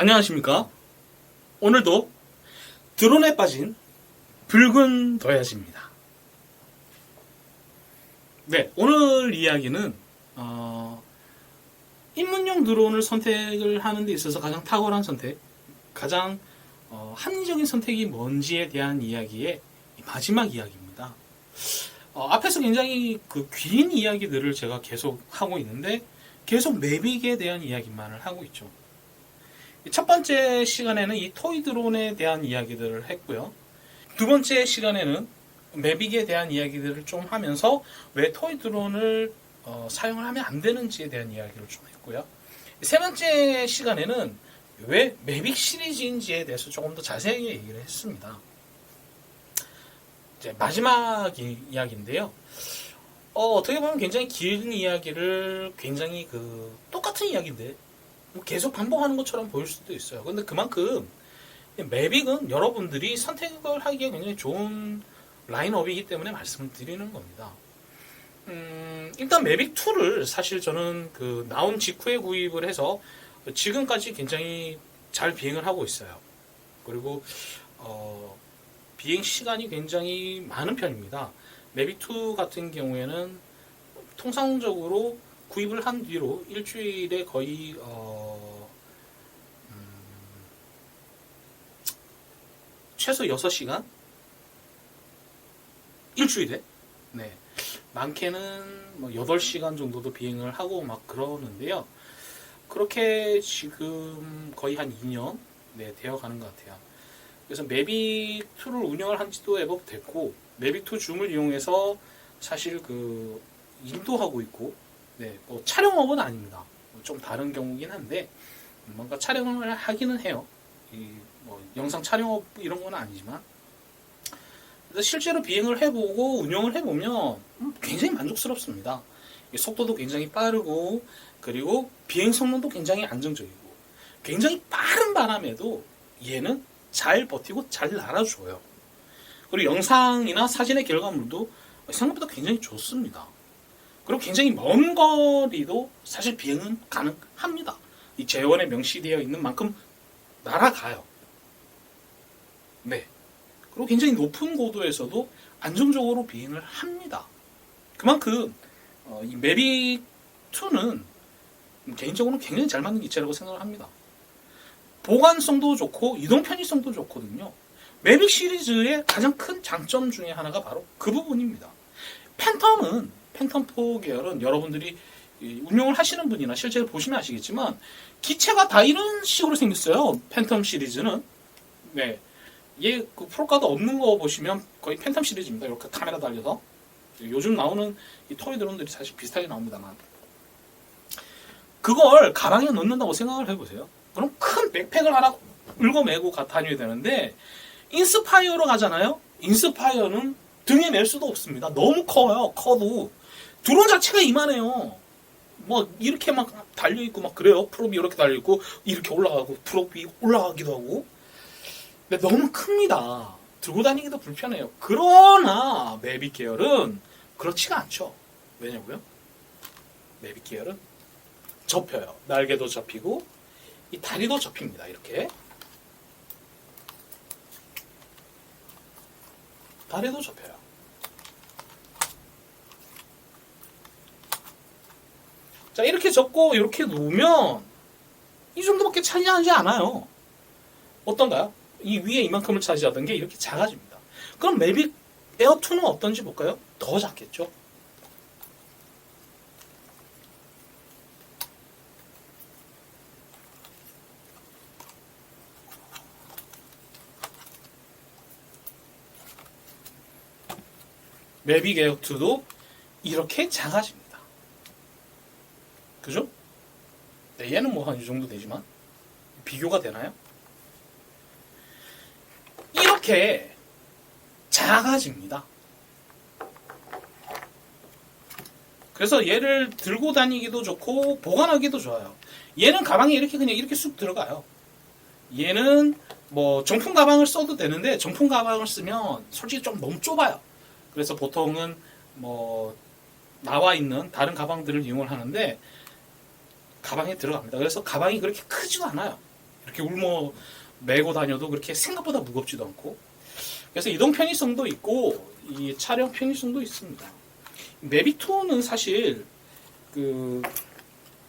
안녕하십니까? 오늘도 드론에 빠진 붉은 더야지입니다. 네, 오늘 이야기는 어, 입문용 드론을 선택을 하는 데 있어서 가장 탁월한 선택, 가장 어, 합리적인 선택이 뭔지에 대한 이야기의 마지막 이야기입니다. 어, 앞에서 굉장히 그 긴 이야기들을 제가 계속 하고 있는데 계속 매빅에 대한 이야기만을 하고 있죠. 첫 번째 시간에는 이 토이 드론에 대한 이야기들을 했고요. 두 번째 시간에는 매빅에 대한 이야기들을 좀 하면서 왜 토이 드론을 어, 사용을 하면 안 되는지에 대한 이야기를 좀 했고요. 세 번째 시간에는 왜 매빅 시리즈인지에 대해서 조금 더 자세하게 얘기를 했습니다. 이제 마지막 이, 이야기인데요. 어, 어떻게 보면 굉장히 긴 이야기를 굉장히 그 똑같은 이야기인데 뭐 계속 반복하는 것처럼 보일 수도 있어요. 근데 그만큼 매빅은 여러분들이 선택을 하기에 굉장히 좋은 라인업이기 때문에 말씀을 드리는 겁니다. 음, 일단 매빅 2를 사실 저는 그 나온 직후에 구입을 해서 지금까지 굉장히 잘 비행을 하고 있어요. 그리고 어, 비행 시간이 굉장히 많은 편입니다. 매빅 2 같은 경우에는 통상적으로 구입을 한 뒤로 일주일에 거의 어, 음, 최소 6시간 일주일에 네 많게는 뭐 8시간 정도도 비행을 하고 막 그러는데요. 그렇게 지금 거의 한 2년 네, 되어 가는 것 같아요. 그래서 매빅 2를 운영을 한 지도 애법 됐고 매빅 2 줌을 이용해서 사실 그 인도하고 있고 네, 뭐 촬영업은 아닙니다. 좀 다른 경우긴 한데 뭔가 촬영을 하기는 해요. 이 뭐 영상 촬영업 이런 건 아니지만 실제로 비행을 해보고 운영을 해보면 음, 굉장히 만족스럽습니다. 이 속도도 굉장히 빠르고 그리고 비행 성능도 굉장히 안정적이고 굉장히 빠른 바람에도 얘는 잘 버티고 잘 날아줘요. 그리고 영상이나 사진의 결과물도 생각보다 굉장히 좋습니다. 그리고 굉장히 먼 거리도 사실 비행은 가능합니다. 이 재원에 명시되어 있는 만큼 날아가요. 네. 그리고 굉장히 높은 고도에서도 안정적으로 비행을 합니다. 그만큼 어, 이 메릭 2는 개인적으로는 굉장히 잘 맞는 기체라고 생각을 합니다. 보관성도 좋고 이동 편의성도 좋거든요. 메릭 시리즈의 가장 큰 장점 중에 하나가 바로 그 부분입니다. 팬텀은 팬텀4 계열은 여러분들이 이 운용을 하시는 분이나 실제로 보시면 아시겠지만 기체가 다 이런 식으로 생겼어요. 팬텀 시리즈는 네. 얘 그 프로카드 없는 거 보시면 거의 팬텀 시리즈입니다. 이렇게 카메라 달려서 요즘 나오는 이 토이 드론들이 사실 비슷하게 나옵니다만 그걸 가방에 넣는다고 생각을 해보세요. 그럼 큰 백팩을 하나 긁어매고 가- 다녀야 되는데 인스파이어로 가잖아요. 인스파이어는 등에 멜 수도 없습니다. 너무 커요. 커도 드론 자체가 이만해요. 뭐 이렇게 막 달려 있고 막 그래요. 프롭이 이렇게 달려 있고 이렇게 올라가고 프롭이 올라가기도 하고. 근데 너무 큽니다. 들고 다니기도 불편해요. 그러나 매빅 계열은 그렇지가 않죠. 왜냐고요? 매빅 계열은 접혀요. 날개도 접히고 이 다리도 접힙니다. 이렇게 다리도 접혀요. 자 이렇게 접고 이렇게 놓으면 이 정도밖에 차지하지 않아요. 어떤가요? 이 위에 이만큼을 차지하던 게 이렇게 작아집니다. 그럼 매빅 에어2는 어떤지 볼까요? 더 작겠죠? 매빅 에어2도 이렇게 작아집니다. 그죠? 네, 얘는 뭐 한 이 정도 되지만 비교가 되나요? 이렇게 작아집니다. 그래서 얘를 들고 다니기도 좋고 보관하기도 좋아요. 얘는 가방에 이렇게 그냥 이렇게 쑥 들어가요. 얘는 뭐 정품 가방을 써도 되는데 정품 가방을 쓰면 솔직히 좀 너무 좁아요. 그래서 보통은 뭐 나와 있는 다른 가방들을 이용을 하는데 가방에 들어갑니다. 그래서 가방이 그렇게 크지도 않아요. 이렇게 울며 메고 다녀도 그렇게 생각보다 무겁지도 않고 그래서 이동 편의성도 있고 이 촬영 편의성도 있습니다. 매빅2는 사실 그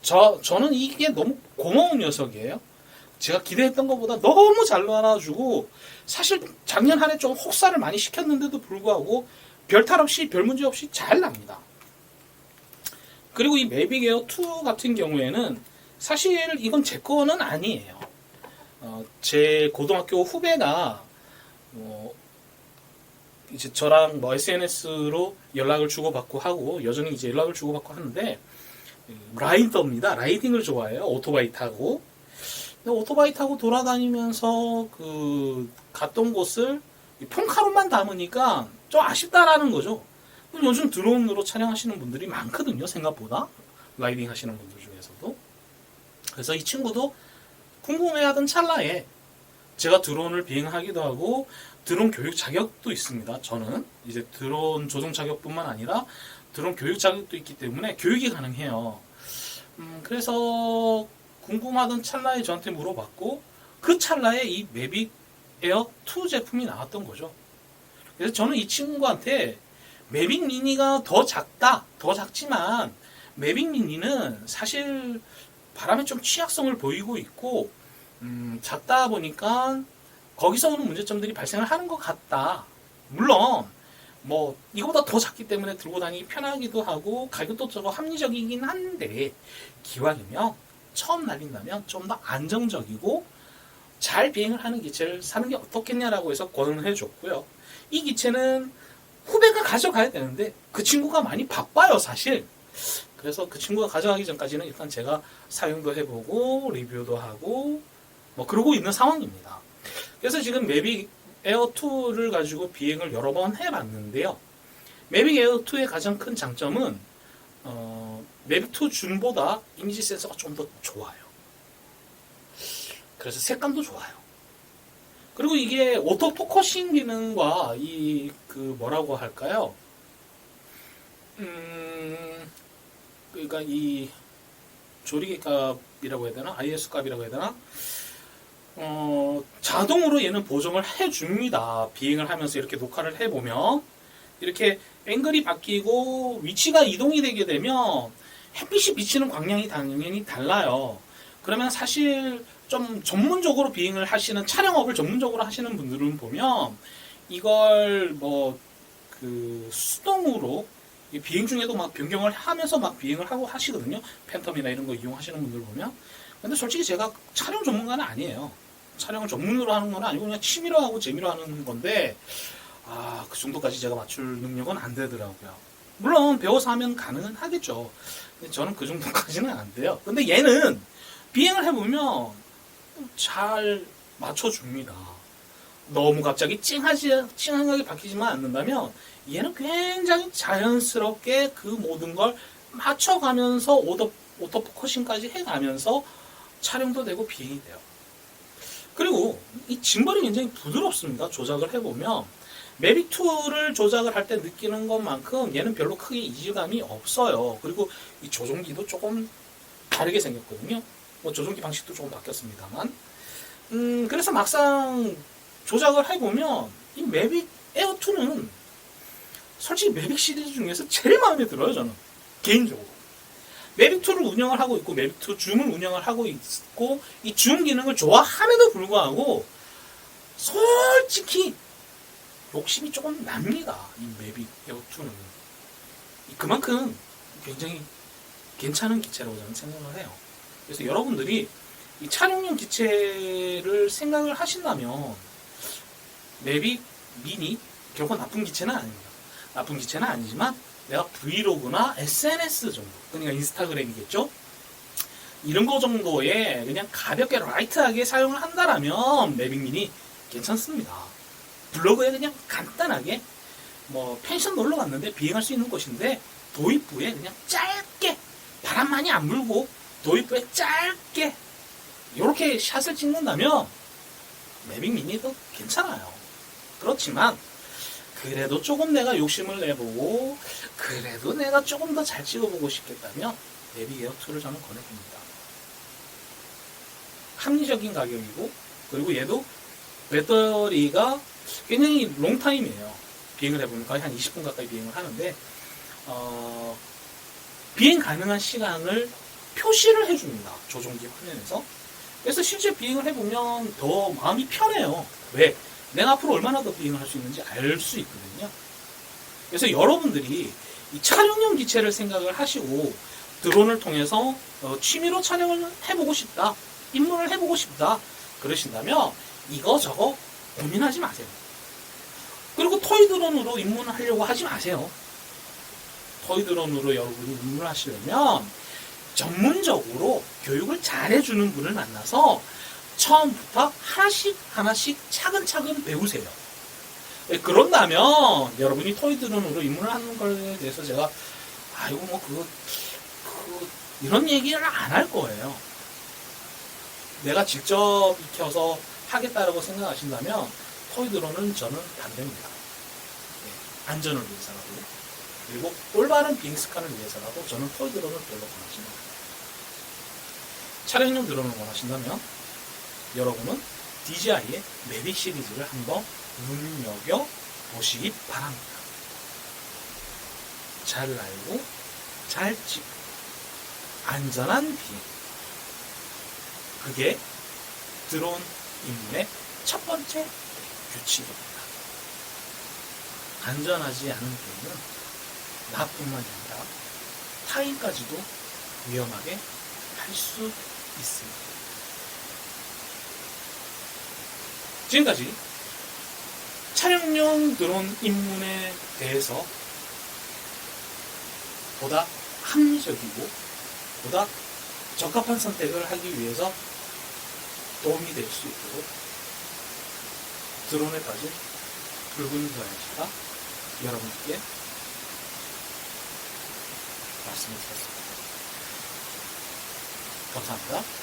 저, 저는 이게 너무 고마운 녀석이에요. 제가 기대했던 것보다 너무 잘 나와주고 사실 작년 한 해 좀 혹사를 많이 시켰는데도 불구하고 별탈 없이 별 문제 없이 잘 납니다. 그리고 이 매빅 에어 2 같은 경우에는 사실 이건 제 거는 아니에요. 어, 제 고등학교 후배가 뭐 이제 저랑 뭐 SNS로 연락을 주고받고 하고 여전히 이제 연락을 주고받고 하는데 라이더입니다. 라이딩을 좋아해요. 오토바이 타고. 오토바이 타고 돌아다니면서 그 갔던 곳을 이 폰카로만 담으니까 좀 아쉽다라는 거죠. 요즘 드론으로 촬영하시는 분들이 많거든요. 생각보다 라이딩 하시는 분들 중에서도. 그래서 이 친구도 궁금해하던 찰나에 제가 드론을 비행하기도 하고 드론 교육 자격도 있습니다. 저는 이제 드론 조종 자격뿐만 아니라 드론 교육 자격도 있기 때문에 교육이 가능해요. 음, 그래서 궁금하던 찰나에 저한테 물어봤고 그 찰나에 이 매빅 에어 2 제품이 나왔던 거죠. 그래서 저는 이 친구한테 매빅 미니가 더 작다, 더 작지만 매빅 미니는 사실 바람에 좀 취약성을 보이고 있고 음, 작다 보니까 거기서 오는 문제점들이 발생을 하는 것 같다. 물론 뭐 이거보다 더 작기 때문에 들고 다니기 편하기도 하고 가격도 저거 합리적이긴 한데 기왕이면 처음 날린다면 좀 더 안정적이고 잘 비행을 하는 기체를 사는 게 어떻겠냐라고 해서 권을 해줬고요. 이 기체는 후배가 가져가야 되는데 그 친구가 많이 바빠요 사실. 그래서 그 친구가 가져가기 전까지는 일단 제가 사용도 해보고 리뷰도 하고 뭐 그러고 있는 상황입니다. 그래서 지금 매빅 에어 2를 가지고 비행을 여러 번 해봤는데요. 매빅 에어 2의 가장 큰 장점은 어, 매빅 2 준보다 이미지 센서가 좀 더 좋아요. 그래서 색감도 좋아요. 그리고 이게 오토 포커싱 기능과 이 그 뭐라고 할까요? 음, 그러니까 이 조리개 값이라고 해야 되나? IS 값이라고 해야 되나? 어, 자동으로 얘는 보정을 해줍니다. 비행을 하면서 이렇게 녹화를 해보면. 이렇게 앵글이 바뀌고 위치가 이동이 되게 되면 햇빛이 비치는 광량이 당연히 달라요. 그러면 사실 좀 전문적으로 비행을 하시는 촬영업을 전문적으로 하시는 분들은 보면 이걸 뭐 그 수동으로 이 비행 중에도 막 변경을 하면서 막 비행을 하고 하시거든요. 팬텀이나 이런 거 이용하시는 분들 보면. 근데 솔직히 제가 촬영 전문가는 아니에요. 촬영을 전문으로 하는 건 아니고 그냥 취미로 하고 재미로 하는 건데 아, 그 정도까지 제가 맞출 능력은 안 되더라고요. 물론 배워서 하면 가능은 하겠죠. 근데 저는 그 정도까지는 안 돼요. 근데 얘는 비행을 해보면 잘 맞춰줍니다. 너무 갑자기 찡하지, 찡하게 바뀌지만 않는다면 얘는 굉장히 자연스럽게 그 모든 걸 맞춰가면서 오토, 오토포커싱까지 해가면서 촬영도 되고 비행이 돼요. 그리고 이 짐벌이 굉장히 부드럽습니다. 조작을 해보면 매빅2를 조작을 할 때 느끼는 것만큼 얘는 별로 크게 이질감이 없어요. 그리고 이 조종기도 조금 다르게 생겼거든요. 뭐 조종기 방식도 조금 바뀌었습니다만. 음, 그래서 막상 조작을 해보면 이 매빅 에어2는 솔직히 매빅 시리즈 중에서 제일 마음에 들어요, 저는. 개인적으로. 매빅2를 운영을 하고 있고, 매빅2 줌을 운영을 하고 있고, 이 줌 기능을 좋아함에도 불구하고, 솔직히, 욕심이 조금 납니다. 이 매빅 에어2는. 그만큼 굉장히 괜찮은 기체라고 저는 생각을 해요. 그래서 여러분들이 이 촬영용 기체를 생각을 하신다면, 매빅 미니, 결코 나쁜 기체는 아닙니다. 나쁜 기체는 아니지만, 내가 브이로그나 SNS 정도, 그러니까 인스타그램이겠죠? 이런 거 정도에 그냥 가볍게 라이트하게 사용을 한다라면 매빅 미니 괜찮습니다. 블로그에 그냥 간단하게 뭐 펜션 놀러 갔는데 비행할 수 있는 곳인데 도입부에 그냥 짧게 바람 많이 안 불고 도입부에 짧게 이렇게 샷을 찍는다면 매빅 미니도 괜찮아요. 그렇지만 그래도 조금 내가 욕심을 내보고 그래도 내가 조금 더 잘 찍어보고 싶겠다면 에어 2를 저는 권해봅니다. 합리적인 가격이고 그리고 얘도 배터리가 굉장히 롱타임이에요. 비행을 해보면 거의 한 20분 가까이 비행을 하는데 어, 비행 가능한 시간을 표시를 해줍니다. 조종기 화면에서. 그래서 실제 비행을 해보면 더 마음이 편해요. 왜? 내가 앞으로 얼마나 더 비행을 할 수 있는지 알 수 있거든요. 그래서 여러분들이 이 촬영용 기체를 생각을 하시고 드론을 통해서 어, 취미로 촬영을 해보고 싶다. 입문을 해보고 싶다. 그러신다면 이거 저거 고민하지 마세요. 그리고 토이 드론으로 입문을 하려고 하지 마세요. 토이 드론으로 여러분이 입문을 하시려면 전문적으로 교육을 잘 해주는 분을 만나서 처음부터 하나씩 하나씩 차근차근 배우세요. 예, 그런다면 여러분이 토이 드론으로 입문을 하는 것에 대해서 제가 아이고 뭐 그거 그 이런 얘기를 안 할 거예요. 내가 직접 익혀서 하겠다라고 생각하신다면 토이 드론은 저는 반대입니다. 예, 안전을 위해서라도 그리고 올바른 습관을 위해서라도 저는 토이 드론을 별로 권하십니다. 촬영용 드론을 원하신다면 여러분은 DJI의 매빅 시리즈를 한번 눈여겨 보시기 바랍니다. 잘 알고 잘 찍고 안전한 비행 그게 드론 입문의 첫 번째 규칙입니다. 안전하지 않은 비행은 나뿐만 아니라 타인까지도 위험하게 할 수 있습니다. 지금까지 촬영용 드론 입문에 대해서 보다 합리적이고 보다 적합한 선택을 하기 위해서 도움이 될 수 있도록 드론에 빠진 붉은 고양이가 여러분께 말씀을 드렸습니다. 감사합니다.